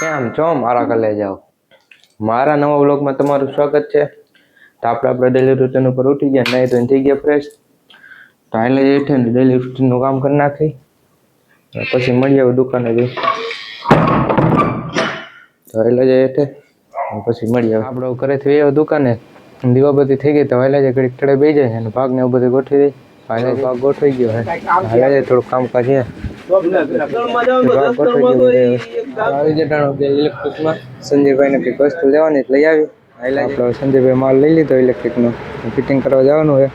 કેમ? છો મારા કલે જાઓ. મારા નવા વ્લોગમાં તમારું સ્વાગત છે. તો આપણે આપણે ડેલી રૂટીન ઉપર ઉઠી ગયા નહીં તો થઈ ગયા ફ્રેશ તો હાલે છે ને ડેલી રૂટીનનું કામ કરી નાખી. પછી મળી આવે દુકાને જઈ. તો હાલે જાય છે પછી મળી આવે આપણે ઘરેથી આવ્યો દુકાને. દીવાબત્તી થઈ ગઈ તો હાલે જાય ઘડીક ટળે બેસી જાય અને ભાગ ને એવું બધું ગોઠવી દઈ હાલે ભાગ ગોઠવી ગયો હાલે જાય થોડુંક કામકાજ છે. સંજયભાઈને કંઈક વસ્તુ લેવાની લઈ આવી. આપણે સંજયભાઈ માલ લઈ લીધો ઇલેક્ટ્રિકનો ફિટિંગ કરવા જવાનું છે.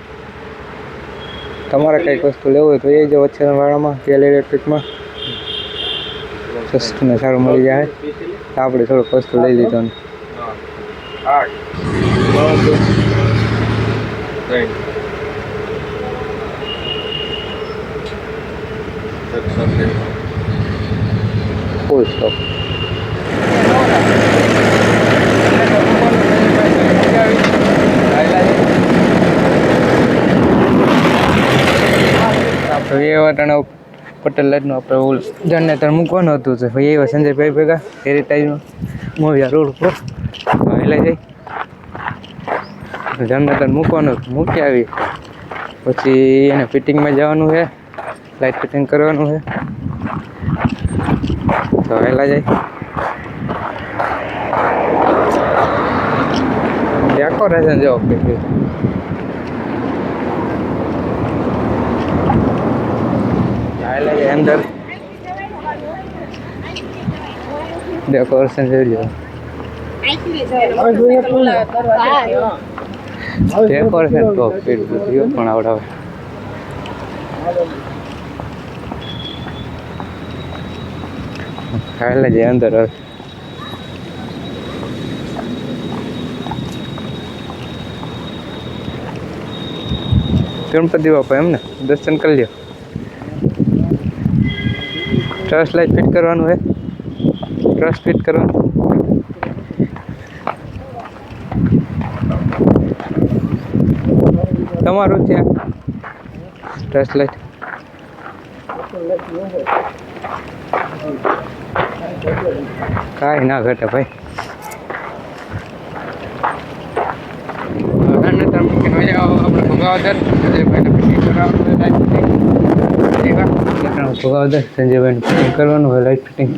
તમારે કંઈક વસ્તુ લેવું હોય તો એ જો વચ્ચેના વાળામાં તેલ ઇલેક્ટ્રિકમાં સસ્તું ને સારું મળી જાય. તો આપણે થોડુંક વસ્તુ લઈ લીધો ને ફૂલ સ્ટોપ વાટાણા પટેલ લાઈટનું આપણે ઓલ જનરેટર મૂકવાનું હતું તો ભાઈ એવા સંજયભાઈ ભેગા હેરિટાઈજમાં મોવિયા રોડ ઉપર. એટલે જઈ. જનરેટર મૂકવાનું મૂકી આવી. પછી એને ફિટિંગમાં જવાનું છે. લાઇટ ફિટિંગ કરવાનું છે. તો વહેલા જાય ડેકોરેશન જો વહેલા જાય અંદર. ડેકોરેશન જોઈ લો. ડેકોરેશન તો પણ આવડાવે. ખાયેલા જાય અંદર હવે ગણપતિ બાપા એમ ને દર્શન કરી લ્યો ટ્રસ લાઈટ ફિટ કરવાનું હે ટ્રસ ફિટ કરવાનું તમારું ત્યાં ટ્રસ લાઈટ કાંઈ ના ઘટે ભાઈ અને તમે મૂકીને વહી જાઓ આપણે ભોગાવદર સંજયભાઈને ફિટિંગ કરાવવાનું હોય લાઈટ ફિટિંગ ભોગાવદર સંજયભાઈને ફિટિંગ કરવાનું હોય લાઈટ ફિટિંગ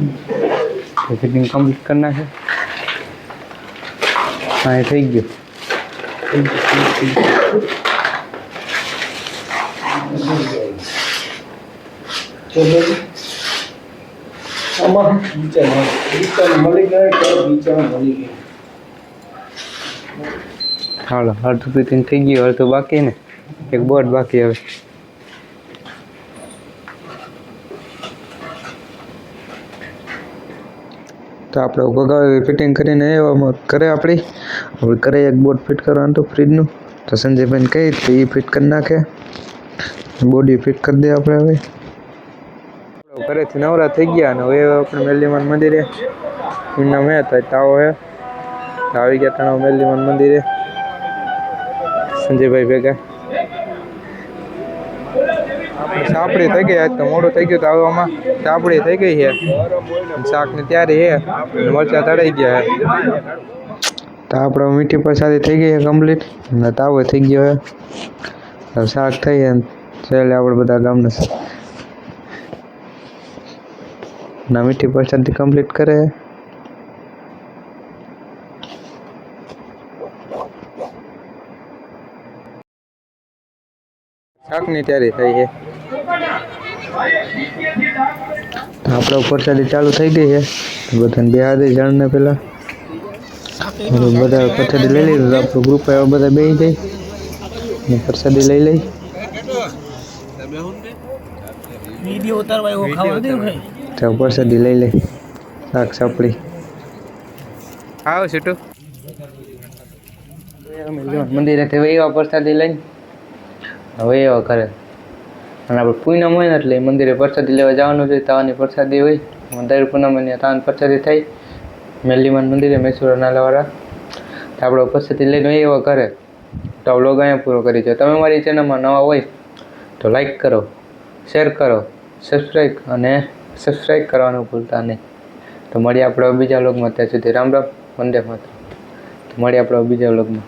ફિટિંગ કમ્પ્લીટ કરી નાખે હા એ થઈ ગયું તો હાલો, અડધું ફિટિંગ થઈ ગયું, અડધું બાકી ને? એક બોર્ડ બાકી હવે. તો આપણે ભગાવી ફિટિંગ કરીને એવામાં કરે આપણી. આપણે કરે એક બોર્ડ ફિટ કરવાનું હતું ફ્રીજનું. તો સંજયભાઈને કહી, તો એ ફિટ કરી નાખે. બોડી ફિટ કરી દે આપણે હવે. ઘરેથી નવરા થઈ ગયા અને હવે આપણે મેલીમાન મંદિરે. એમના મેં હતા તાવો હે. તો આવી ગયા તણાવ મેલીમાન મંદિરે. સંજયભાઈ ભેગા. સાપડી થઈ ગઈ આજ તો મોડું થઈ ગયું તો આવવામાં. સાપડી થઈ ગઈ છે શાકની તૈયારી છે અને મરચા તળાઈ ગયા છે તો આપણે મીઠી પ્રસાદી થઈ ગઈ છે કમ્પ્લીટ અને તાવો થઈ ગયો છે હવે શાક થઈ છે છેલ્લે આપણે બધા ગામના ના મીઠી પ્રસાદી કમ્પ્લીટ કરે શાકની તૈયારી થઈ છે તો આપણે પ્રસાદી ચાલુ થઈ ગઈ છે બધાને બે હાથે જણને પેલા બધા પ્રસાદી લઈ લીધું તો આપણું ગ્રુપ એવા બધા બે જાય ને પ્રસાદી લઈ લઈ વીડિયો ઉતારવા એવો ખાવા દે ભાઈ તો પ્રસાદી લઈ લઈ શાક સાપડી. આવો છૂટું. મંદિરેથી એવા પ્રસાદી લઈને. હવે એવા કરે અને આપણે પૂનમ હોય ને એટલે મંદિરે પ્રસાદી લેવા જવાનું છે તાવાની પ્રસાદી હોય. દર પૂનમની તાવાની પ્રસાદી થઈ મેલીમાન મંદિરે મૈસૂરના નાલાવાળા તો આપણે પ્રસાદી લઈને એવા કરે તો આ વ્લોગ અહીંયા પૂરો કરી છે તમે મારી ચેનલમાં નવા હોય તો લાઈક કરો શેર કરો સબસ્ક્રાઈબ અને સબસ્ક્રાઈબ કરવાનું ભૂલતા નહીં. તો મળીએ આપણે બીજા વ્લોગમાં ત્યાં સુધી રામ રામ, વંદે માત્ર તો મળીએ આપણે બીજા વ્લોગમાં